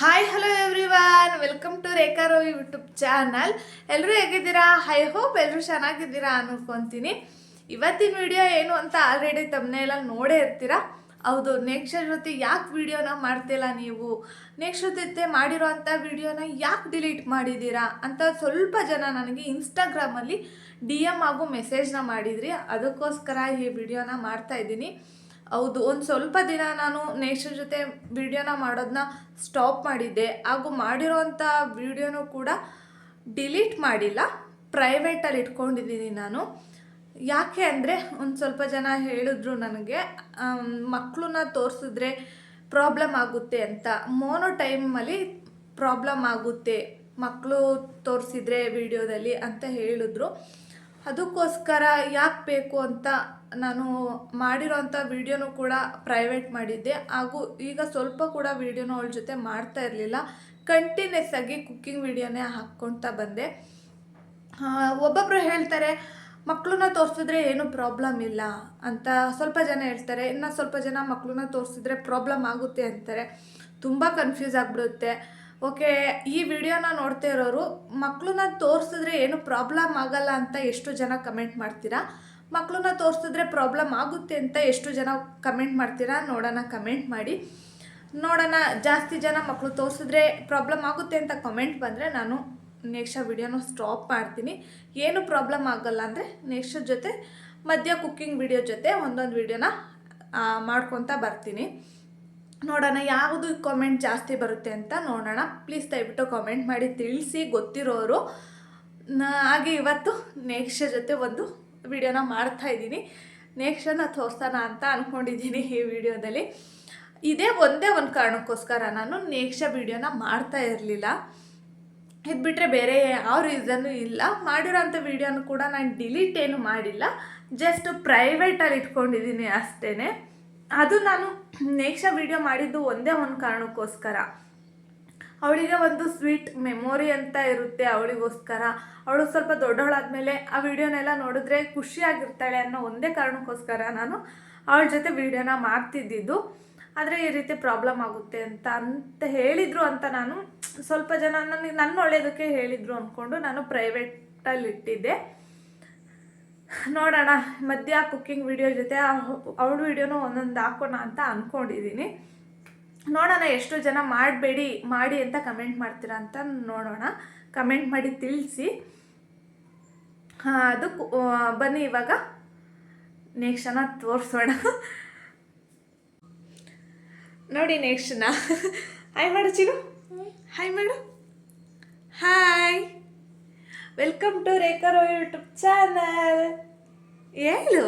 Hi hello everyone welcome to Rekha Ro YouTube channel ಎಲ್ಲರೂ ಹೇಗಿದ್ದೀರಾ? I hope ಎಲ್ಲರೂ ಚೆನ್ನಾಗಿದ್ದೀರಾ ಅನ್ಕೊಂತೀನಿ. ಇವತ್ತಿನ ವಿಡಿಯೋ ಏನು ಅಂತ ಆಲ್ರೆಡಿ ತಮ್ಮನೆಲ್ಲ ನೋಡೇ ಇರ್ತೀರಾ? ಹೌದು ನೆಕ್ಸ್ಟ್ ಜೊತೆ ಯಾಕೆ ವಿಡಿಯೋನ ಮಾಡ್ತಿಲ್ಲ ನೀವು? ನೆಕ್ಸ್ಟ್ ಜೊತೆ ಮಾಡಿರೋಂಥ ವಿಡಿಯೋನ ಯಾಕೆ ಡಿಲೀಟ್ ಮಾಡಿದ್ದೀರಾ? ಅಂತ ಸ್ವಲ್ಪ ಜನ ನನಗೆ ಇನ್ಸ್ಟಾಗ್ರಾಮಲ್ಲಿ ಡಿ ಎಂ ಹಾಗೂ ಮೆಸೇಜ್ನ ಮಾಡಿದ್ರಿ. ಅದಕ್ಕೋಸ್ಕರ ಈ ವಿಡಿಯೋನ ಮಾಡ್ತಾ ಇದ್ದೀನಿ. ಹೌದು, ಒಂದು ಸ್ವಲ್ಪ ದಿನ ನಾನು ನೇಚರ್ ಜೊತೆ ವಿಡಿಯೋನ ಮಾಡೋದನ್ನ ಸ್ಟಾಪ್ ಮಾಡಿದ್ದೆ. ಹಾಗೂ ಮಾಡಿರೋವಂಥ ವಿಡಿಯೋನೂ ಕೂಡ ಡಿಲೀಟ್ ಮಾಡಿಲ್ಲ. ಪ್ರೈವೇಟಲ್ಲಿ ಇಟ್ಕೊಂಡಿದ್ದೀನಿ ನಾನು. ಯಾಕೆ ಅಂದರೆ ಒಂದು ಸ್ವಲ್ಪ ಜನ ಹೇಳಿದ್ರು ನನಗೆ ಮಕ್ಕಳನ್ನ ತೋರಿಸಿದ್ರೆ ಪ್ರಾಬ್ಲಮ್ ಆಗುತ್ತೆ ಅಂತ. ಮೋನೋ ಟೈಮಲ್ಲಿ ಪ್ರಾಬ್ಲಮ್ ಆಗುತ್ತೆ ಮಕ್ಕಳು ತೋರಿಸಿದ್ರೆ ವಿಡಿಯೋದಲ್ಲಿ ಅಂತ ಹೇಳಿದ್ರು. ಅದಕ್ಕೋಸ್ಕರ ಯಾಕೆ ಬೇಕು ಅಂತ ನಾನು ಮಾಡಿರೋಂಥ ವೀಡಿಯೋನೂ ಕೂಡ ಪ್ರೈವೇಟ್ ಮಾಡಿದ್ದೆ. ಹಾಗೂ ಈಗ ಸ್ವಲ್ಪ ಕೂಡ ವಿಡಿಯೋನ ಅವಳ ಜೊತೆ ಮಾಡ್ತಾ ಇರಲಿಲ್ಲ. ಕಂಟಿನ್ಯೂಸ್ ಆಗಿ ಕುಕ್ಕಿಂಗ್ ವೀಡಿಯೋನೇ ಹಾಕ್ಕೊಳ್ತಾ ಬಂದೆ. ಒಬ್ಬೊಬ್ಬರು ಹೇಳ್ತಾರೆ ಮಕ್ಕಳನ್ನ ತೋರಿಸಿದ್ರೆ ಏನು ಪ್ರಾಬ್ಲಮ್ ಇಲ್ಲ ಅಂತ ಸ್ವಲ್ಪ ಜನ ಹೇಳ್ತಾರೆ. ಇನ್ನು ಸ್ವಲ್ಪ ಜನ ಮಕ್ಕಳನ್ನ ತೋರಿಸಿದ್ರೆ ಪ್ರಾಬ್ಲಮ್ ಆಗುತ್ತೆ ಅಂತಾರೆ. ತುಂಬ ಕನ್ಫ್ಯೂಸ್ ಆಗಿಬಿಡುತ್ತೆ. ಓಕೆ, ಈ ವಿಡಿಯೋನ ನೋಡ್ತಾ ಇರೋರು ಮಕ್ಕಳನ್ನ ತೋರಿಸಿದ್ರೆ ಏನು ಪ್ರಾಬ್ಲಮ್ ಆಗಲ್ಲ ಅಂತ ಎಷ್ಟು ಜನ ಕಮೆಂಟ್ ಮಾಡ್ತೀರಾ? ಮಕ್ಕಳನ್ನ ತೋರಿಸಿದ್ರೆ ಪ್ರಾಬ್ಲಮ್ ಆಗುತ್ತೆ ಅಂತ ಎಷ್ಟು ಜನ ಕಮೆಂಟ್ ಮಾಡ್ತೀರಾ? ನೋಡೋಣ ಕಮೆಂಟ್ ಮಾಡಿ. ನೋಡೋಣ, ಜಾಸ್ತಿ ಜನ ಮಕ್ಕಳು ತೋರಿಸಿದ್ರೆ ಪ್ರಾಬ್ಲಮ್ ಆಗುತ್ತೆ ಅಂತ ಕಮೆಂಟ್ ಬಂದರೆ ನಾನು ನೆಕ್ಸ್ಟ್ ವಿಡಿಯೋನ ಸ್ಟಾಪ್ ಮಾಡ್ತೀನಿ. ಏನು ಪ್ರಾಬ್ಲಮ್ ಆಗಲ್ಲ ಅಂದರೆ ನೆಕ್ಸ್ಟ್ ಜೊತೆ ಮಧ್ಯ ಕುಕ್ಕಿಂಗ್ ವಿಡಿಯೋ ಜೊತೆ ಒಂದೊಂದು ವಿಡಿಯೋನ ಮಾಡ್ಕೊತಾ ಬರ್ತೀನಿ. ನೋಡೋಣ, ಯಾವುದು ಕಾಮೆಂಟ್ ಜಾಸ್ತಿ ಬರುತ್ತೆ ಅಂತ ನೋಡೋಣ. ಪ್ಲೀಸ್ ದಯವಿಟ್ಟು ಕಾಮೆಂಟ್ ಮಾಡಿ, ತಿಳಿಸಿ, ಗೊತ್ತಿರೋರು. ಹಾಗೆ ಇವತ್ತು ನೆಕ್ಸ್ಟ್ ಜೊತೆ ಒಂದು ವಿಡಿಯೋನ ಮಾಡ್ತಾ ಇದ್ದೀನಿ. ನೇಕ್ಷನ ತೋರಿಸೋಣ ಅಂತ ಅಂದ್ಕೊಂಡಿದ್ದೀನಿ ಈ ವಿಡಿಯೋದಲ್ಲಿ. ಇದೇ ಒಂದೇ ಒಂದು ಕಾರಣಕ್ಕೋಸ್ಕರ ನಾನು ನೆಕ್ಸ್ಟ್ ವಿಡಿಯೋನ ಮಾಡ್ತಾ ಇರಲಿಲ್ಲ. ಇದು ಬಿಟ್ಟರೆ ಬೇರೆ ಯಾವ ರೀಸನ್ನು ಇಲ್ಲ. ಮಾಡಿರೋಂಥ ವಿಡಿಯೋನು ಕೂಡ ನಾನು ಡಿಲೀಟ್ ಏನು ಮಾಡಿಲ್ಲ. ಜಸ್ಟ್ ಪ್ರೈವೇಟಲ್ಲಿ ಇಟ್ಕೊಂಡಿದ್ದೀನಿ ಅಷ್ಟೇ ಅದು ನಾನು ನೆಕ್ಸ್ಟ್ ವಿಡಿಯೋ ಮಾಡಿದ್ದು ಒಂದೇ ಒಂದು ಕಾರಣಕ್ಕೋಸ್ಕರ. ಅವಳಿಗೆ ಒಂದು ಸ್ವೀಟ್ ಮೆಮೊರಿ ಅಂತ ಇರುತ್ತೆ ಅವಳಿಗೋಸ್ಕರ. ಅವಳು ಸ್ವಲ್ಪ ದೊಡ್ಡವಳಾದ್ಮೇಲೆ ಆ ವಿಡಿಯೋನೆಲ್ಲ ನೋಡಿದ್ರೆ ಖುಷಿಯಾಗಿರ್ತಾಳೆ ಅನ್ನೋ ಒಂದೇ ಕಾರಣಕ್ಕೋಸ್ಕರ ನಾನು ಅವಳ ಜೊತೆ ವಿಡಿಯೋನ ಮಾಡ್ತಿದ್ದಿದ್ದು. ಆದರೆ ಈ ರೀತಿ ಪ್ರಾಬ್ಲಮ್ ಆಗುತ್ತೆ ಅಂತ ಅಂತ ಹೇಳಿದರು ಅಂತ ನಾನು ಸ್ವಲ್ಪ ಜನ ನನಗೆ ನನ್ನ ಒಳ್ಳೆಯದಕ್ಕೆ ಹೇಳಿದರು ಅಂದ್ಕೊಂಡು ನಾನು ಪ್ರೈವೇಟಲ್ಲಿ ಇಟ್ಟಿದ್ದೆ ನೋಡೋಣ ಮಧ್ಯ ಕುಕ್ಕಿಂಗ್ ವಿಡಿಯೋ ಜೊತೆ ಅವಳು ವಿಡಿಯೋನೂ ಒಂದೊಂದು ಹಾಕೋಣ ಅಂತ ಅಂದ್ಕೊಂಡಿದ್ದೀನಿ ನೋಡೋಣ, ಎಷ್ಟು ಜನ ಮಾಡಬೇಡಿ, ಮಾಡಿ ಅಂತ ಕಮೆಂಟ್ ಮಾಡ್ತೀರಾ ಅಂತ ನೋಡೋಣ. ಕಮೆಂಟ್ ಮಾಡಿ ತಿಳಿಸಿ. ಅದು ಬನ್ನಿ ಇವಾಗ. ನೆಕ್ಸ್ಟ್ ಜನ ತೋರಿಸೋಣ. ನೋಡಿ ನೆಕ್ಸ್ಟ್ನ ಹಾಯ್ ಮಾಡು ಚಿರು ಹಾಯ್ ಮಾಡು. Hi welcome to Rekharo YouTube channel ಹೇಳು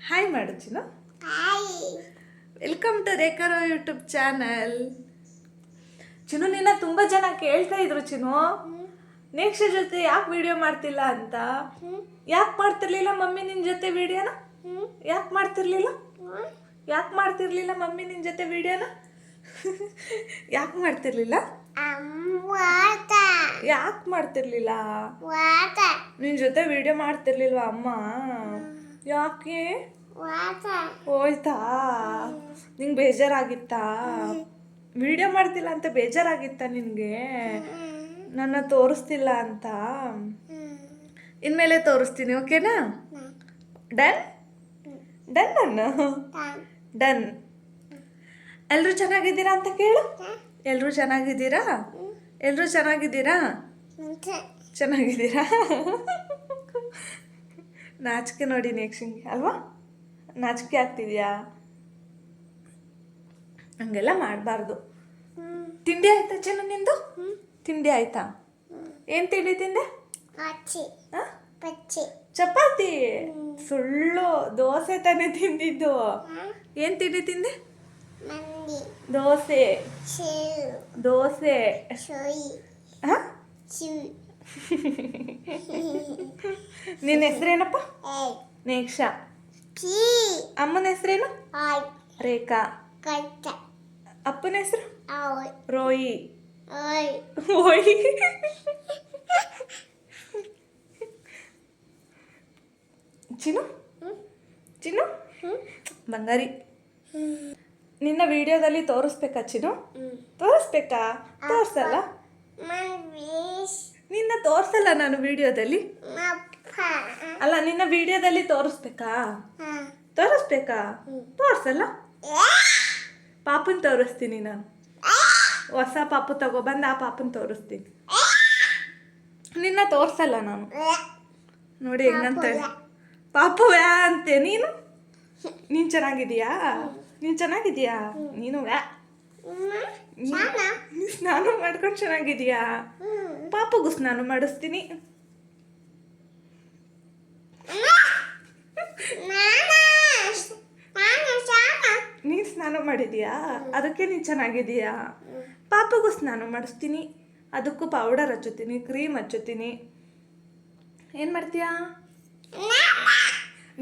ಹಾಯ್ ಮಾಡು Chinnu welcome to Rekharo YouTube channel Chinnu ನಿನ್ನ ತುಂಬ ಜನ ಕೇಳ್ತಾ ಇದ್ರು ಚಿನ್ನು. ನೆಕ್ಸ್ಟ್ ಜೊತೆ ಯಾಕೆ ವಿಡಿಯೋ ಮಾಡ್ತಿಲ್ಲ ಅಂತ? ಯಾಕೆ ಮಾಡ್ತಿರ್ಲಿಲ್ಲ ಮಮ್ಮಿ ನಿನ್ನ ಜೊತೆ ವಿಡಿಯೋನ ಯಾಕೆ ಮಾಡ್ತಿರ್ಲಿಲ್ಲ? ಯಾಕೆ ಮಾಡ್ತಿರ್ಲಿಲ್ಲ ಮಮ್ಮಿ ನಿನ್ನ ಜೊತೆ ವಿಡಿಯೋನ ಯಾಕೆ ಮಾಡ್ತಿರ್ಲಿಲ್ಲ? ಯಾಕೆ ಮಾಡ್ತಿರ್ಲಿಲ್ಲ? ನಿನ್ನ ಜೊತೆ ವಿಡಿಯೋ ಮಾಡ್ತಿರ್ಲಿಲ್ವ ಅಮ್ಮ? ಯಾಕೆ? ಹೋಯ್ತಾ? ನಿಂಗೆ ಬೇಜಾರಾಗಿತ್ತಾ? ವಿಡಿಯೋ ಮಾಡ್ತಿಲ್ಲ ಅಂತ ಬೇಜಾರಾಗಿತ್ತಾ ನಿನಗೆ? ನನ್ನ ತೋರಿಸ್ತಿಲ್ಲ ಅಂತ? ಇನ್ಮೇಲೆ ತೋರಿಸ್ತೀನಿ ಓಕೆನಾ? ಡನ್? ಡನ್ ನಾನು ಡನ್. ಎಲ್ಲರೂ ಚೆನ್ನಾಗಿದ್ದೀರಾ ಅಂತ ಕೇಳು. ಎಲ್ಲರೂ ಚೆನ್ನಾಗಿದ್ದೀರಾ? ಎಲ್ಲರೂ ಚೆನ್ನಾಗಿದ್ದೀರಾ? ಚೆನ್ನಾಗಿದ್ದೀರಾ? ನಾಚಿಕೆ ನೋಡಿ ನೆಕ್ಸ್ಟ್ ಅಲ್ವಾ? ನಾಚಿಕೆ ಆಗ್ತಿದ್ಯಾ? ಹಂಗೆಲ್ಲ ಮಾಡಬಾರ್ದು. ತಿಂಡಿ ಆಯ್ತಾ ಚೆನ್ನ ನಿಂದು? ತಿಂಡಿ ಆಯ್ತಾ? ಏನು ತಿಂಡಿ ತಿಂದೆ? ಚಪಾತಿ? ಸುಳ್ಳು ದೋಸೆ ತಾನೇ ತಿಂದಿದ್ದು. ಏನು ತಿಂಡಿ ತಿಂದೆ? ದೋಸೆ ದೋಸೆ ಹಾ ನಿನ್ನ ಹೆಸರೇನಪ್ಪ ನೇಕ್ಷಾ ಅಮ್ಮನ ಹೆಸರೇನು ರೇಖಾ ಅಪ್ಪನ ಹೆಸರು ರೋಯಿ ಓಯ್ ಚಿನ್ನು ಚಿನ್ನು ಬಂಗಾರಿ ನಿನ್ನ ವಿಡಿಯೋದಲ್ಲಿ ತೋರಿಸ್ಬೇಕಾ ಚಿನ್ನು? ತೋರಿಸ್ಬೇಕಾ? ತೋರಿಸಲ್ಲ? ನಿನ್ನ ತೋರಿಸಲ್ಲ ನಾನು ವಿಡಿಯೋದಲ್ಲಿ? ಅಲ್ಲ ನಿನ್ನ ವಿಡಿಯೋದಲ್ಲಿ ತೋರಿಸ್ಬೇಕಾ? ತೋರಿಸ್ಬೇಕಾ? ತೋರಿಸಲ್ಲ? ಪಾಪನ್ ತೋರಿಸ್ತೀನಿ ನಾನು. ಹೊಸ ಪಾಪು ತಗೊಬಂದು ಆ ಪಾಪನ್ ತೋರಿಸ್ತೀನಿ. ನಿನ್ನ ತೋರಿಸಲ್ಲ ನಾನು. ನೋಡಿ ಹೆಂಗಂತ ಪಾಪು ವ್ಯಾ ಅಂತೆ ನೀನು? ನೀನು ಚೆನ್ನಾಗಿದೀಯಾ ನೀನು ಚೆನ್ನಾಗಿದೀಯಾ? ನೀನು ಸ್ನಾನ? ಮಾಡ್ಕೊಂಡು ಚೆನ್ನಾಗಿದೀಯಾ? ಪಾಪಗೂ ಸ್ನಾನ ಮಾಡಿಸ್ತೀನಿ. ನೀನು ಸ್ನಾನ ಮಾಡಿದೀಯಾ? ಅದಕ್ಕೆ ನೀನು ಚೆನ್ನಾಗಿದೀಯಾ? ಪಾಪಗೂ ಸ್ನಾನ ಮಾಡಿಸ್ತೀನಿ. ಅದಕ್ಕೂ ಪೌಡರ್ ಹಚ್ಚುತ್ತೀನಿ ಕ್ರೀಮ್ ಹಚ್ಚುತ್ತೀನಿ. ಏನು ಮಾಡ್ತೀಯಾ?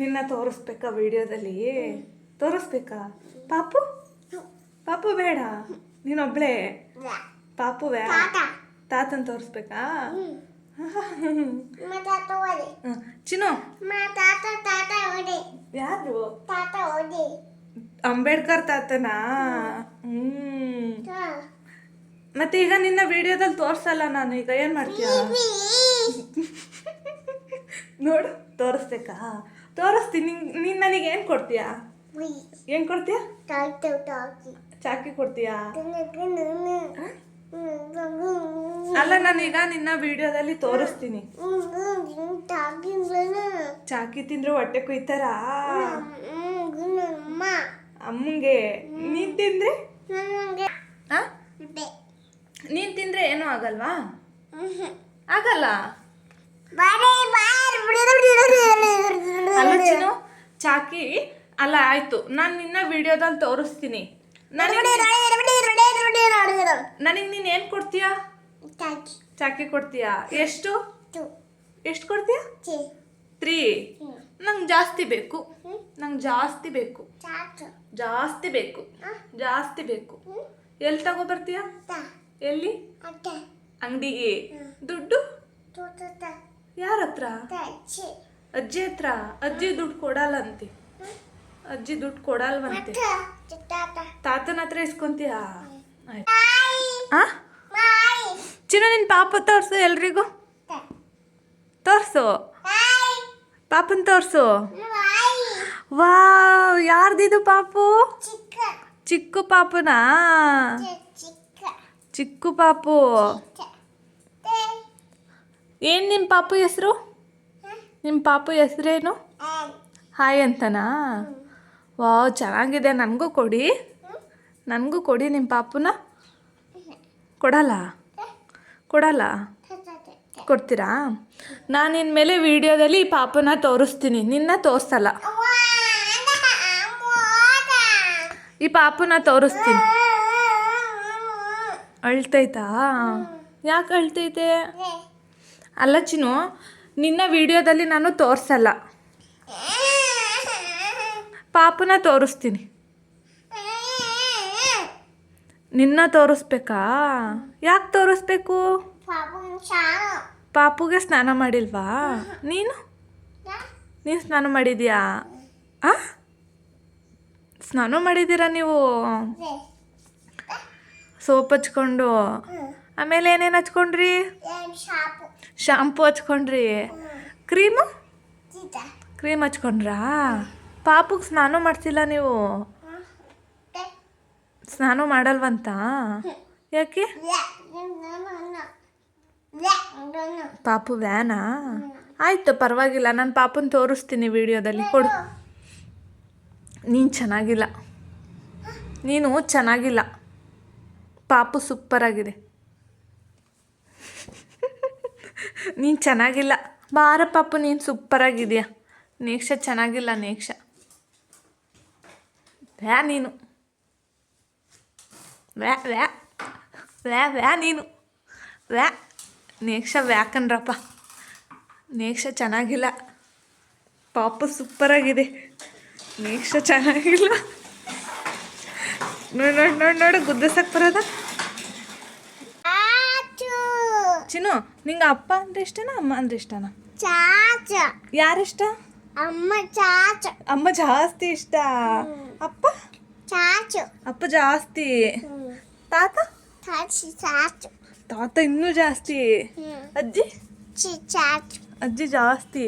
ನಿನ್ನ ತೋರಿಸ್ಬೇಕಾ ವಿಡಿಯೋದಲ್ಲಿ? ತೋರಿಸ್ಬೇಕಾ? ಪಾಪು? ಪಾಪು ಬೇಡ. ನೀನೊಬ್ಳೆ. ಪಾಪು ಬೇಡ ತಾತನ್ ತೋರಿಸ್ಬೇಕಾ. ಚಿನ್ನು. ಯಾರು ಅಂಬೇಡ್ಕರ್ ತಾತನಾ? ಹ್ಮ್. ಮತ್ತೆ ಈಗ ನಿನ್ನ ವಿಡಿಯೋದಲ್ಲಿ ತೋರ್ಸಲ್ಲ ನಾನು ಈಗ ಏನ್ ಮಾಡ್ತೀಯ? ನೋಡು ತೋರಿಸ್ಬೇಕಾ? ತೋರಿಸ್ತೀನಿ. ನೀನ್ ನನಗೆ ಏನ್ ಕೊಡ್ತೀಯಾ? ಏನ್ ಕೊಡ್ತೀಯ? ಚಾಕಿ ಕೊಡ್ತೀಯಾ? ಅಲ್ಲ ನಾನೀಗ ನಿನ್ನ ವಿಡಿಯೋದಲ್ಲಿ ತೋರಿಸ್ತೀನಿ. ಚಾಕಿ ತಿಂದ್ರೆ ಹೊಟ್ಟೆ ಕುಯ್ತಾರ? ಅಮ್ಮಂಗೆ. ನೀನ್ ತಿಂದ್ರೆ? ನೀನ್ ತಿಂದ್ರೆ ಏನೂ ಆಗಲ್ವಾ? ಆಗಲ್ಲ? ಅಲ್ಲ ಚಾಕಿ ಅಲ್ಲ ಆಯ್ತು. ನಾನು ನಿನ್ನ ವಿಡಿಯೋದಲ್ಲಿ ತೋರಿಸ್ತೀನಿ. ನನಗೆ ನೀನು ಏನು ಕೊಡ್ತೀಯಾ? ಚಾಕಿ. ಕೊಡ್ತೀಯಾ? ಎಷ್ಟು? ಎಷ್ಟು ಕೊಡ್ತೀಯಾ? ತ್ರೀ. ನಂಗೆ ಜಾಸ್ತಿ ಬೇಕು. ನಂಗೆ ಜಾಸ್ತಿ ಬೇಕು. ಜಾಸ್ತಿ ಬೇಕು. ಜಾಸ್ತಿ ಬೇಕು. ಎಲ್ಲಿ ತಗೊಬರ್ತೀಯಾ ಎಲ್ಲಿ? ಅಂಗಡಿಗೆ. ದುಡ್ಡು? ಯಾರ ಹತ್ರ ಅಜ್ಜಿ. ಹತ್ರ. ಅಜ್ಜಿ ದುಡ್ಡು ಕೊಡಲ್ಲಂತೆ ಅಜ್ಜಿ ದುಡ್ಡು ಕೊಡಲ್ವಂತೆ. ತಾತನ ಹತ್ರ ಇಸ್ಕೊಂತೀಯಾ? ಆಯ್ತು. ಆ? ಚಿನ್ನ ನಿನ್ನ ಪಾಪ ತೋರ್ಸು ಎಲ್ರಿಗೂ. ತೋರ್ಸು. ಪಾಪನ್ ತೋರ್ಸು. ವಾವ್ ಯಾರ್ದಿದು ಪಾಪು? ಚಿಕ್ಕ. ಪಾಪುನಾ? ಚಿಕ್ಕ ಪಾಪು. ಏನು ನಿಮ್ಮ ಪಾಪು ಹೆಸರು? ನಿಮ್ಮ ಪಾಪು ಹೆಸರೇನು? ಹಾಯ್ ಅಂತನಾ? ವಾವ್, ಚೆನ್ನಾಗಿದೆ. ನನಗೂ ಕೊಡಿ. ನನಗೂ ಕೊಡಿ ನಿಮ್ಮ ಪಾಪುನ. ಕೊಡಲ್ಲ? ಕೊಡಲ್ಲ? ಕೊಡ್ತೀರಾ? ನಾನು ಇನ್ಮೇಲೆ ವಿಡಿಯೋದಲ್ಲಿ ಈ ಪಾಪನ ತೋರಿಸ್ತೀನಿ. ನಿನ್ನ ತೋರಿಸಲ್ಲ. ಈ ಪಾಪನ ತೋರಿಸ್ತೀನಿ. ಅಳ್ತೈತಾ? ಯಾಕೆ ಅಳ್ತೈತೆ? ಅಲ್ಲ ನಿನ್ನ ವಿಡಿಯೋದಲ್ಲಿ ನಾನು ತೋರಿಸಲ್ಲ. ಪಾಪನ ತೋರಿಸ್ತೀನಿ. ನಿನ್ನ ತೋರಿಸ್ಬೇಕಾ? ಯಾಕೆ ತೋರಿಸ್ಬೇಕು? ಪಾಪುಗೆ ಸ್ನಾನ ಮಾಡಿಲ್ವಾ? ನೀನು? ನೀನು ಸ್ನಾನ ಮಾಡಿದ್ಯಾ? ಆ? ಸ್ನಾನ ಮಾಡಿದ್ದೀರಾ ನೀವು? ಸೋಪ್ ಹಚ್ಕೊಂಡು. ಆಮೇಲೆ ಏನೇನು ಹಚ್ಕೊಂಡ್ರಿ? ಶಾಂಪು ಹಚ್ಕೊಂಡ್ರಿ. ಕ್ರೀಮು? ಕ್ರೀಮ್ ಹಚ್ಕೊಂಡ್ರಾ? ಪಾಪುಗೆ ಸ್ನಾನ ಮಾಡ್ತಿಲ್ಲ ನೀವು? ಸ್ನಾನ ಮಾಡಲ್ವಂತ? ಯಾಕೆ? ಪಾಪು ವ್ಯಾನಾ? ಆಯಿತು ಪರವಾಗಿಲ್ಲ. ನಾನು ಪಾಪನ ತೋರಿಸ್ತೀನಿ ವಿಡಿಯೋದಲ್ಲಿ. ಕೊಡು. ನೀನು ಚೆನ್ನಾಗಿಲ್ಲ. ನೀನು ಚೆನ್ನಾಗಿಲ್ಲ. ಪಾಪು ಸೂಪರಾಗಿದೆ. ನೀನು ಚೆನ್ನಾಗಿಲ್ಲ. ಬಾರ ಪಾಪು ನೀನು ಸೂಪರಾಗಿದೆಯಾ? ನೇಕ್ಷ ಚೆನ್ನಾಗಿಲ್ಲ ನೇಕ್ಷ. ವ್ಯಾ ನೀನು ವ್ಯಾ ವ್ಯಾ ವ್ಯಾ ವ್ಯಾ ನೀನು ವ್ಯಾ ನೇಕ್ಷ ವ್ಯಾಕನ್ರಪ್ಪ ನೇಕ್ಷ ಚೆನ್ನಾಗಿಲ್ಲ ಪಾಪು ಸೂಪರಾಗಿದೆ ನೇಕ್ಷ ಚೆನ್ನಾಗಿಲ್ಲ ನೋಡಿ ನೋಡಿ ನೋಡಿ ನೋಡು ಗುದ್ದಿಸಕ್ಕೆ ಬರೋದ ಚಿನ್ನು ನಿಂಗೆ ಅಪ್ಪ ಅಂದ್ರೆ ಇಷ್ಟನಾ ಅಮ್ಮ ಅಂದ್ರೆ ಇಷ್ಟನಾ ಚಾಚ ಯಾರಿಷ್ಟ ಅಮ್ಮ ಚಾಚ ಅಮ್ಮ ಜಾಸ್ತಿ ಇಷ್ಟ ಅಪ್ಪ? ಚಾಚು. ಅಪ್ಪ ಜಾಸ್ತಿ. ತಾತ? ಚಾಚಿ ಚಾಚು. ತಾತ ಇನ್ನೂ ಜಾಸ್ತಿ. ಅಜ್ಜಿ? ಚಿ ಚಾಚು. ಅಜ್ಜಿ ಜಾಸ್ತಿ.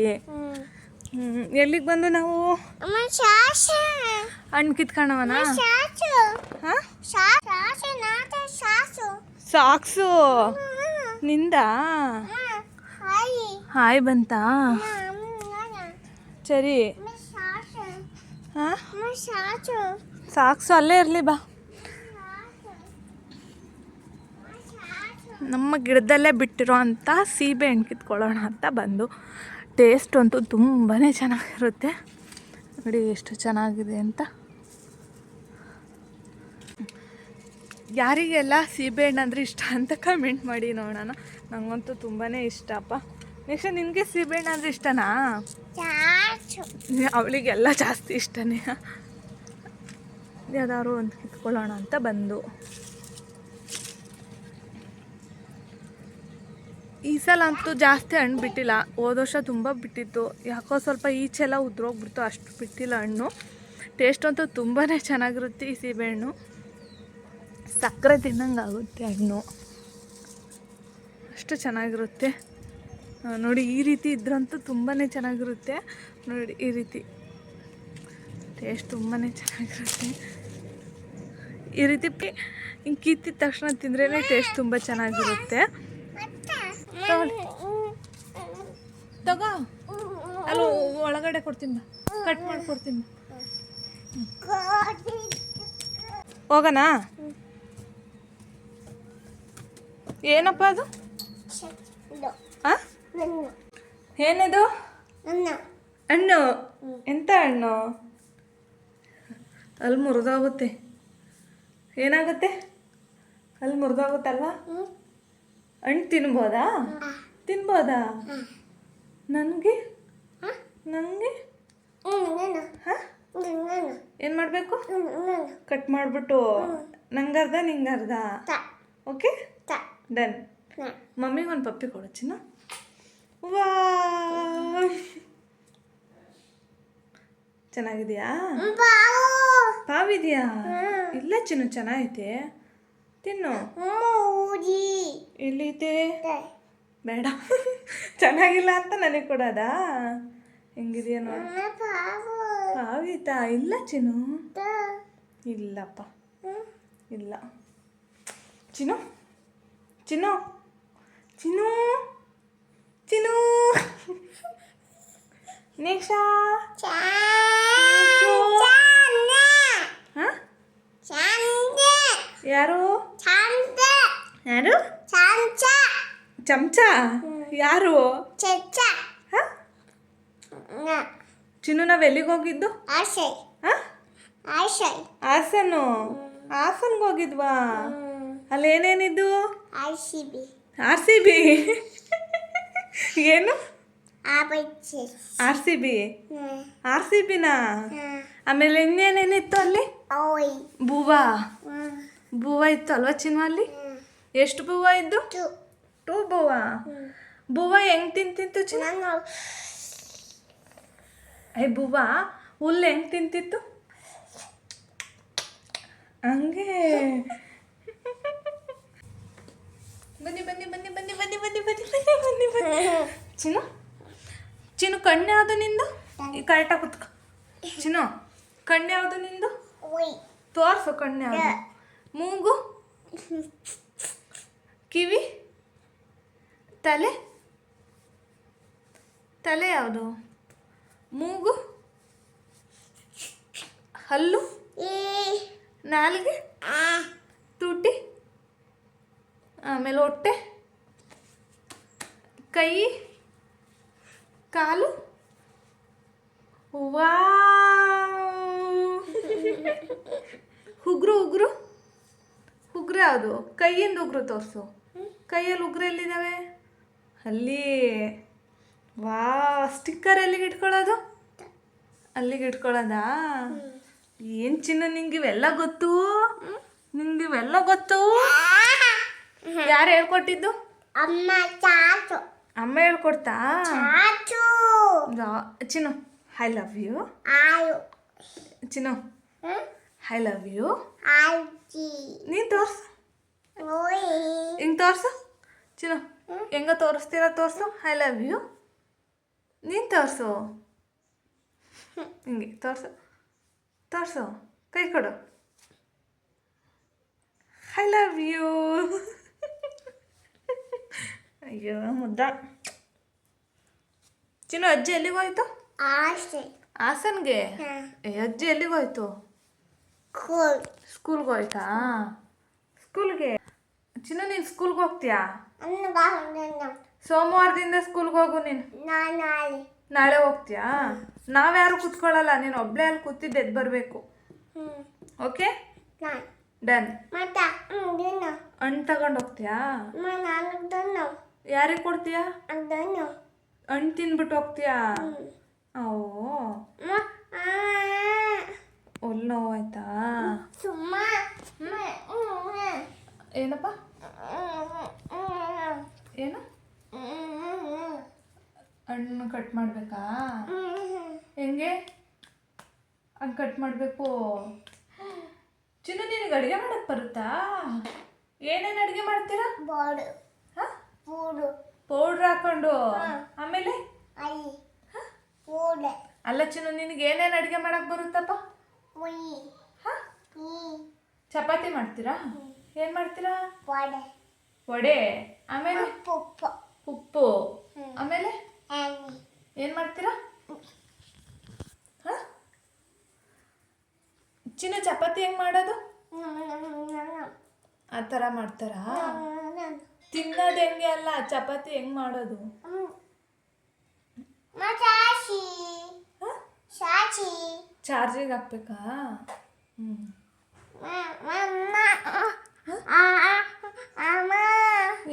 ಎಲ್ಲಿಗೆ ಬಂದು ನಾವು? ಅಮ್ಮ ಚಾಚು. ಹಣ್ಣು ಕಿತ್ಕೊಂಡವನ ಶಾಚು ಹಾ? ಚಾಚು ನಾಟ ಶಾಸು ಸಾಕ್ಸು. ನಿಂದ? ಹಾಯ್. ಹಾಯ್ ಬಂತಾ? ಸರಿ. ಸಾಕ್ಸು ಅಲ್ಲೇ ಇರಲಿ ಬಾ. ನಮ್ಮ ಗಿಡದಲ್ಲೇ ಬಿಟ್ಟಿರೋ ಅಂಥ ಸೀಬೆ ಹಣ್ಣು ಕಿತ್ಕೊಳ್ಳೋಣ ಅಂತ ಬಂದು. ಟೇಸ್ಟ್ ಅಂತೂ ತುಂಬಾ ಚೆನ್ನಾಗಿರುತ್ತೆ. ನೋಡಿ ಎಷ್ಟು ಚೆನ್ನಾಗಿದೆ ಅಂತ. ಯಾರಿಗೆಲ್ಲ ಸೀಬೆಹಣ್ಣು ಅಂದರೆ ಇಷ್ಟ ಅಂತ ಕಮೆಂಟ್ ಮಾಡಿ ನೋಡೋಣ. ನನಗಂತೂ ತುಂಬಾ ಇಷ್ಟಪ್ಪ ನೆಕ್ಸ್ಟ್ ನಿನಗೆ ಸೀಬೆಹಣ್ಣು ಅಂದರೆ ಇಷ್ಟನಾ? ಅವಳಿಗೆಲ್ಲ ಜಾಸ್ತಿ ಇಷ್ಟನೇ. ಯಾವ್ದಾದ್ರು ಒಂದು ಕಿತ್ಕೊಳ್ಳೋಣ ಅಂತ ಬಂದು. ಈ ಸಲ ಅಂತೂ ಜಾಸ್ತಿ ಹಣ್ಣು ಬಿಟ್ಟಿಲ್ಲ. ಹೋದ ವರ್ಷ ತುಂಬ ಬಿಟ್ಟಿತ್ತು. ಯಾಕೋ ಸ್ವಲ್ಪ ಈಚೆಲ್ಲ ಉದ್ರೋಗ್ಬಿಡ್ತು, ಅಷ್ಟು ಬಿಟ್ಟಿಲ್ಲ ಹಣ್ಣು. ಟೇಸ್ಟ್ ಅಂತೂ ತುಂಬಾ ಚೆನ್ನಾಗಿರುತ್ತೆ ಈ ಸೀಬೆಹಣ್ಣು ಸಕ್ಕರೆ ತಿನ್ನಂಗಾಗುತ್ತೆ ಹಣ್ಣು. ಅಷ್ಟು ಚೆನ್ನಾಗಿರುತ್ತೆ. ನೋಡಿ, ಈ ರೀತಿ ಇದ್ರಂತೂ ತುಂಬಾ ಚೆನ್ನಾಗಿರುತ್ತೆ. ನೋಡಿ, ಈ ರೀತಿ. ಟೇಸ್ಟ್ ತುಂಬಾ ಚೆನ್ನಾಗಿರುತ್ತೆ. ಈ ರೀತಿ ಹಿಂಗೆ ಕಿತ್ತಿದ ತಕ್ಷಣ ತಿಂದ್ರೇ ಟೇಸ್ಟ್ ತುಂಬ ಚೆನ್ನಾಗಿರುತ್ತೆ. ತಗೋ. ಅಲ್ಲ ಒಳಗಡೆ ಕೊಡ್ತೀನಿ ಕಟ್ ಮಾಡಿ ಕೊಡ್ತೀನಿ. ಹೋಗೋಣ ಏನಪ್ಪ ಅದು? ಏನಿದು? ಹಣ್ಣು. ಎಂತ ಹಣ್ಣು? ಅಲ್ಲಿ ಮುರಿದೋಗುತ್ತೆ. ಏನಾಗುತ್ತೆ? ಅಲ್ಲಿ ಮುರಿದೋಗುತ್ತಲ್ವಾ? ಹಣ್ಣು ತಿನ್ಬೋದಾ? ತಿನ್ಬೋದಾ? ನನಗೆ? ನನಗೆ? ಹಾಂ? ಏನು ಮಾಡಬೇಕು? ಕಟ್ ಮಾಡಿಬಿಟ್ಟು ನಂಗರ್ಧ ನಿಂಗರ್ಧ ಓಕೆ? ಡನ್. ಮಮ್ಮಿಗೆ ಒಂದು ಪಪ್ಪಿ ಕೊಡು ಚಿನ್ನ. ಚೆನ್ನಾಗಿದೆಯಾ? ಪಾವಿದೆಯಾ? ಇಲ್ಲ ಚಿನ್ನು ಚೆನ್ನಾಗೈತೆ. ತಿನ್ನು. ಎಲ್ಲಿದೆ? ಬೇಡ. ಚೆನ್ನಾಗಿಲ್ಲ ಅಂತ ನನಗೆ ಕೊಡೋದಾ? ಹೆಂಗಿದೆಯಾ ನೋಡಿ. ಪಾವಿತಾ? ಇಲ್ಲ ಚಿನ್ನು. ಇಲ್ಲಪ್ಪ. ಇಲ್ಲ. ಚಿನ್ನು. ಚಿನ್ನು. ಚಿನ್ನು. ಚಿನ್ನು ನಿಕ್ಷಾ ಯಾರು? ಯಾರು? ಚಮಚ ಯಾರು? ಹಾಂ? ಚಿನ್ನು ನಾವು ಎಲ್ಲಿಗೆ ಹೋಗಿದ್ದು? ಹಾಂ? ಹಾಸನು ಹಾಸನ್ಗೆ ಹೋಗಿದ್ವಾ? ಅಲ್ಲಿ ಏನೇನಿದ್ದು ಆರ್ ಸಿ ಬಿ. ಏನು? R C B R C Bina ಆಮೇಲೆ ಇನ್ನೇನೇನಿತ್ತು ಅಲ್ಲಿ? ಬುವ ಬೂವ ಇತ್ತು ಅಲ್ವಾ ಚಿನ್ನ ಅಲ್ಲಿ? ಎಷ್ಟು ಬೂವ ಇದ್ದು? ಟೂ. ಬೂವ ಬೂವ ಹೆಂಗ್ ತಿಂತಿತ್ತು ಚಿನ್ನ? ಐ ಬೂವ ಹುಲ್ಲು ಹೆಂಗ್ ತಿಂತಿತ್ತು? ಹಂಗೆ. ಬನ್ನಿ ಬನ್ನಿ ಬನ್ನಿ ಬನ್ನಿ ಬನ್ನಿ ಬನ್ನಿ ಬನ್ನಿ ಬನ್ನಿ ಬನ್ನಿ ಬನ್ನಿ. ಚಿನ್ನು ಚಿನ್ನು ಕಣ್ಣು ಯಾವುದು ನಿಂದು? ಕರೆಕ್ಟಾಗಿ ಕುತ್ಕ. ಚಿನ್ನು ಕಣ್ಣು ಯಾವುದು ನಿಂದು? ತೋರ್ಸು ಕಣ್ಣು ಯಾವುದು ಮೂಗು? ಕಿವಿ? ತಲೆ? ತಲೆ ಯಾವುದು? ಮೂಗು? ಹಲ್ಲು? ನಾಲಿಗೆ? ತುಟಿ? ಆಮೇಲೆ ಹೊಟ್ಟೆ ಕೈ ಕಾಲು. ಉಗುರು ಉಗ್ರು. ಉಗ್ರ ಯಾವುದು? ಕೈಯಿಂದ ಉಗ್ರು ತೋರಿಸು. ಕೈಯಲ್ಲಿ ಉಗ್ರ ಎಲ್ಲಿದ್ದಾವೆ ಅಲ್ಲಿ. ವಾ ಸ್ಟಿಕ್ಕರ್ ಎಲ್ಲಿಗೆ ಇಟ್ಕೊಳ್ಳೋದು? ಅಲ್ಲಿಗೆ ಇಟ್ಕೊಳ್ಳೋದಾ? ಏನು ಚಿನ್ನ ನಿಂಗೆ ಇವೆಲ್ಲ ಗೊತ್ತು? ನಿಂಗೆ ಇವೆಲ್ಲ ಗೊತ್ತು? ಯಾರು ಹೇಳ್ಕೊಟ್ಟಿದ್ದು? ಅಮ್ಮ ಚಾಚು. ಅಮ್ಮ ಹೇಳ್ಕೊಡ್ತಾ? ಚಾಚು. ಚಿನ್ನು ಐ ಲವ್ ಯು ಆಯು. ಚಿನ್ನು ಐ ಲವ್ ಯು ಅಜ್ಜಿ ನೀನು ತೋರ್ಸು. ಹಿಂಗ್ ಹಿಂಗೆ ತೋರ್ಸು. ಚಿನ್ನು ಹೆಂಗ ತೋರಿಸ್ತೀರ ತೋರಿಸು. ಐ ಲವ್ ಯು ನೀನು ತೋರಿಸು. ಹಿಂಗೆ ತೋರಿಸು. ತೋರಿಸು. ಕೈ ಕೊಡು. ಐ ಲವ್ ಯು ಅಯ್ಯೋ ಮುದ್ದ. ಚಿನ್ನು ಅಜ್ಜಿ ಎಲ್ಲಿಗೆ ಹೋಯ್ತು? ಆಸೆ ಹಾಸನ್ಗೆ? ಏ ಅಜ್ಜಿ ಎಲ್ಲಿಗೆ ಹೋಯ್ತು? ಕೂಲ್ ಸ್ಕೂಲ್ಗೆ ಹೋಯ್ತಾ? ಸ್ಕೂಲ್ಗೆ? ಚಿನ್ನು ನೀನು ಸ್ಕೂಲ್ಗೆ ಹೋಗ್ತೀಯಾ? ಅನ್ನ ಸೋಮವಾರದಿಂದ ಸ್ಕೂಲ್ಗೆ ಹೋಗು ನೀನು. ಅಲ್ಲಿ ನಾಳೆ. ಹೋಗ್ತೀಯಾ? ನಾವ್ಯಾರು ಕೂತ್ಕೊಳ್ಳಲ್ಲ ನೀನು ಒಬ್ಳೆ ಅಲ್ಲಿ ಕೂತಿದ್ದು ಎದ್ದು ಬರಬೇಕು. ಓಕೆ? ಡನ್. ಮತ್ತೆ ಹಣ್ಣು ತಗೊಂಡು ಹೋಗ್ತೀಯಾ? ನಾನು ಯಾರಿಗೆ ಕೊಡ್ತೀಯಾ? ಅದನ್ನು ಹಣ್ಣು ತಿಂದ್ಬಿಟ್ಟು ಹೋಗ್ತೀಯಾ? ಓ ಒಲ್ ನೋವಾಯ್ತಾ? ಏನಪ್ಪ? ಏನು? ಹಣ್ಣು ಕಟ್ ಮಾಡಬೇಕಾ? ಹೆಂಗೆ? ಹಂಗೆ ಕಟ್ ಮಾಡಬೇಕು? ಚಿನ್ನ ನಿನಗೆ ಅಡುಗೆ ಮಾಡಕ್ಕೆ ಬರುತ್ತಾ? ಏನೇನು ಅಡುಗೆ ಮಾಡ್ತೀರಾ? ಬೋಡು. ಪೂಡು. ಪೌಡ್ರ್ ಹಾಕೊಂಡು? ಆಮೇಲೆ? ಐ. ಪೂಡೆ. ಅಲ್ಲ ಚಿನ್ನು ನಿನಗೆ ಏನೇನು ಅಡುಗೆ ಮಾಡಕ್ಕೆ ಬರುತ್ತಪ್ಪ? ಉಯಿ ಹಾಂ. ಈ ಚಪಾತಿ ಮಾಡ್ತೀರಾ? ಏನು ಮಾಡ್ತೀರಾ? ವಡೆ. ವಡೆ. ಆಮೇಲೆ? ಪುಪ್ಪು ಉಪ್ಪು. ಆಮೇಲೆ? ಏನ್ ಏನು ಮಾಡ್ತೀರಾ? ಹಾಂ. ಚಿನ್ನ ಚಪಾತಿ ಹೆಂಗ್ ಮಾಡೋದು? ಆ ಥರ ಮಾಡ್ತಾರಾ? ತಿನ್ನೋದು ಹೆಂಗೆ ಅಲ್ಲ ಚಪಾತಿ ಹೆಂಗ್ ಮಾಡೋದು? ಚಾರ್ಜಿಂಗ್ ಹಾಕ್ಬೇಕಾ?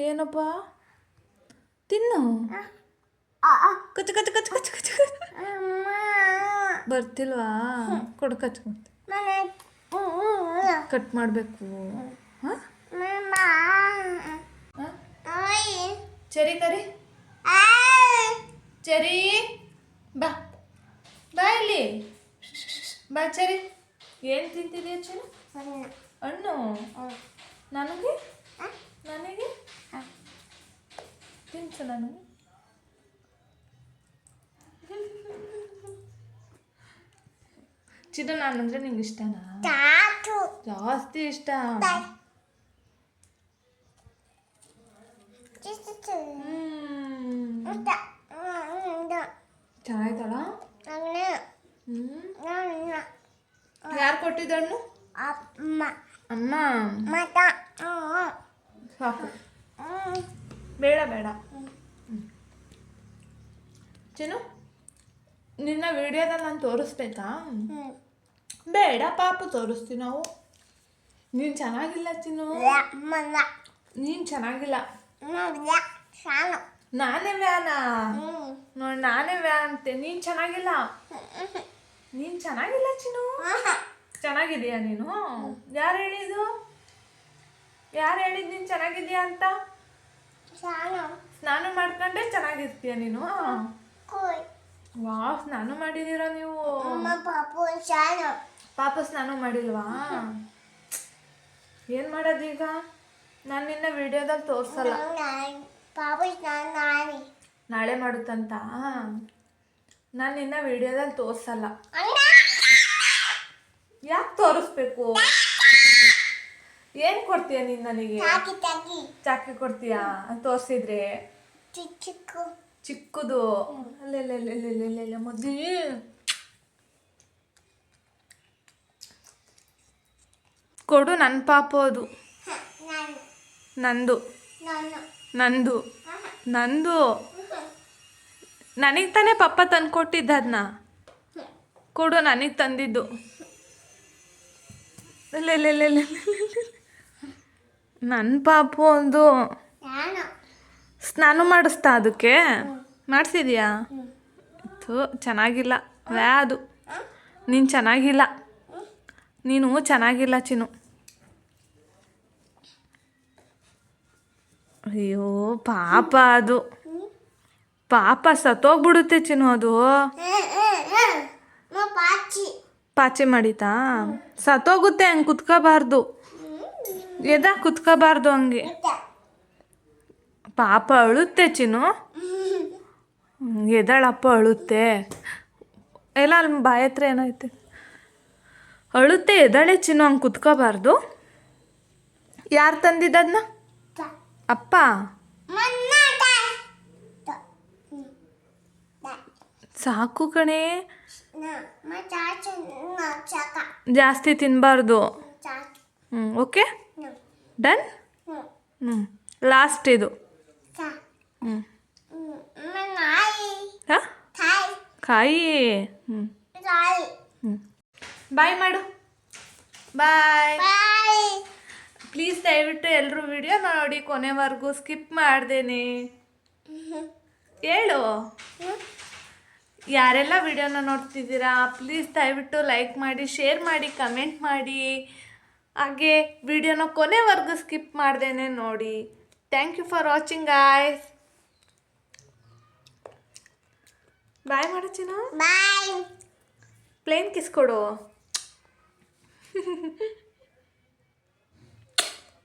ಏನಪ್ಪ? ತಿನ್ನು. ಕಚ್ಚು ಕಚ್ಚು ಕಚ್ಚು ಕಚ್ಚು ಕಚ್ಚು ಬರ್ತಿಲ್ವಾ? ಕೊಡು ಕಚ್ಚು ಕಟ್ ಮಾಡಬೇಕು. ಹಾಂ? ಚರಿ ಕರಿ ಚರಿ. ಬಾ. ಬಾ ಇಲ್ಲಿ. ಬಾ ಚರಿ. ಏನು ತಿಂತಿದೀಯ ಚೆರಿ ಹಣ್ಣು. ನನಗೆ? ನನಗೆ? ತಿನ್ಸು ನನಗೆ. ಚಿನ್ನ ನಾನಂದ್ರೆ ನಿಂಗೆ ಇಷ್ಟನಾ? ಜಾಸ್ತಿ. ಇಷ್ಟ. ಚೆನ್ನಾಯ್ತಲ್ಲ ಯಾರು ಕೊಟ್ಟಿದ್ದ ಹಣ್ಣು? ಅಮ್ಮ. ಸಾಕು. ಬೇಡ ಬೇಡ. ಚಿನ್ನು ನಿನ್ನ ವಿಡಿಯೋದಲ್ಲಿ ನಾನು ತೋರಿಸ್ಬೇಕಾ? ಬೇಡ ಪಾಪು ತೋರಿಸ್ತೀವಿ ನಾವು. ನೀನು ಚೆನ್ನಾಗಿಲ್ಲ ಚಿನ್ನು. ನೀನು ಚೆನ್ನಾಗಿಲ್ಲ. ನಾನೇ ವ್ಯಾನ ನೋಡಿ ನಾನೇ ವ್ಯಾನ್ ಅಂತೆ. ನೀನು ಚೆನ್ನಾಗಿಲ್ಲ? ನೀನು ಚೆನ್ನಾಗಿಲ್ಲ ಚಿನ್ನು? ಚೆನ್ನಾಗಿದೀಯಾ ನೀನು? ಯಾರು ಹೇಳಿದ್ದು? ಯಾರು ಹೇಳಿದ್ ನೀನು ಚೆನ್ನಾಗಿದೀಯಾ ಅಂತ? ಸ್ನಾನ. ಮಾಡ್ಕೊಂಡೆ ಚೆನ್ನಾಗಿರ್ತೀಯ ನೀನು ವಾ ಸ್ನಾನ ಮಾಡಿದೀರಾ ನೀವು? ಅಮ್ಮ ಪಾಪು ಶಾನು ಪಾಪ ಸ್ನಾನ ಮಾಡಿಲ್ವಾ? ಏನು ಮಾಡೋದೀಗ ನಾನು ನಿನ್ನ ವಿಡಿಯೋದಲ್ಲಿ ತೋರಿಸಲ್ಲ. ಪಾಪು ಶಾನು ನಾನಿ ನಾಳೆ ಮಾಡುತ್ತಂತ? ನಾನು ನಿನ್ನ ವಿಡಿಯೋದಲ್ಲಿ ತೋರಿಸಲ್ಲ. ಯಾಕೆ ತೋರಿಸ್ಬೇಕು? ಏನು ಕೊಡ್ತೀಯ ನೀನು ನನಗೆ? ಚಾಕಿ ಕೊಡ್ತೀಯಾ? ತೋರಿಸಿದ್ರೆ. ಚಿಕ್ಕು. ಚಿಕ್ಕದು. ಅಲ್ಲೆಲ್ಲ ಮೊದಲು ಕೊಡು ನನ್ನ ಪಾಪ ಅದು. ನಂದು. ನಂದು. ನಂದು. ನನಗೆ ತಾನೇ ಪಪ್ಪ ತಂದು ಕೊಟ್ಟಿದ್ದ ಅದನ್ನ ಕೊಡು, ನನಗೆ ತಂದಿದ್ದು. ನನ್ನ ಪಾಪು ಒಂದು ನಾನು ಸ್ನಾನ ಮಾಡಿಸ್ತಾ ಅದಕ್ಕೆ? ಮಾಡಿಸಿದ್ಯಾ? ಥೂ, ಚೆನ್ನಾಗಿಲ್ಲ. ವ್ಯಾ ಅದು. ನೀನು ಚೆನ್ನಾಗಿಲ್ಲ. ನೀನು ಚೆನ್ನಾಗಿಲ್ಲ ಚಿನ್ನು. ಅಯ್ಯೋ, ಪಾಪ ಅದು. ಪಾಪ ಸತ್ತೋಗ್ಬಿಡುತ್ತೆ ಚಿನ್ನು ಅದು. ಪಾಚಿ ಮಾಡಿತಾ? ಸತ್ತೋಗುತ್ತೆ ಹಂಗೆ ಕುತ್ಕೋಬಾರ್ದು. ಎದ ಕುತ್ಕೋಬಾರ್ದು ಹಂಗೆ. ಪಾಪ ಅಳುತ್ತೆ ಚಿನ್ನು. ಎದಳಪ್ಪ ಅಳುತ್ತೆ? ಎಲ್ಲ ಅಲ್ಲಿ ಬಾಯ ಹತ್ರ ಏನಾಯ್ತು? ಅಳುತ್ತೆ, ಎದಳೆ ಚಿನ್ನು ಹಂಗೆ ಕುತ್ಕೋಬಾರ್ದು. ಯಾರು ತಂದಿದ್ದದನ್ನ ಅಪ್ಪ. ಸಾಕು ಕಣೆ. ಜಾಸ್ತಿ ತಿನ್ನಬಾರ್ದು ಹ್ಞೂ ಓಕೆ? ಡನ್? ಹ್ಞೂ ಲಾಸ್ಟ್ ಇದು. ಹ್ಞೂ ಹಾಂ? ಕಾಯಿ. ಹ್ಞೂ ಹ್ಞೂ ಬಾಯ್ ಮಾಡು. ಬಾಯ್. ಪ್ಲೀಸ್ ದಯವಿಟ್ಟು ಎಲ್ಲರೂ ವಿಡಿಯೋ ನೋಡಿ ಕೊನೆವರೆಗೂ ಸ್ಕಿಪ್ ಮಾಡ್ದೇನೆ. ಹೇಳು. ಯಾರೆಲ್ಲ ವಿಡಿಯೋನ ನೋಡ್ತಿದ್ದೀರಾ ಪ್ಲೀಸ್ ದಯವಿಟ್ಟು ಲೈಕ್ ಮಾಡಿ ಶೇರ್ ಮಾಡಿ ಕಮೆಂಟ್ ಮಾಡಿ. ಹಾಗೆ ವಿಡಿಯೋನ ಕೊನೆವರೆಗೂ ಸ್ಕಿಪ್ ಮಾಡ್ದೇನೆ ನೋಡಿ. Thank you for watching guys bye ಮಾಡು ಚಿನ್ನ bye plane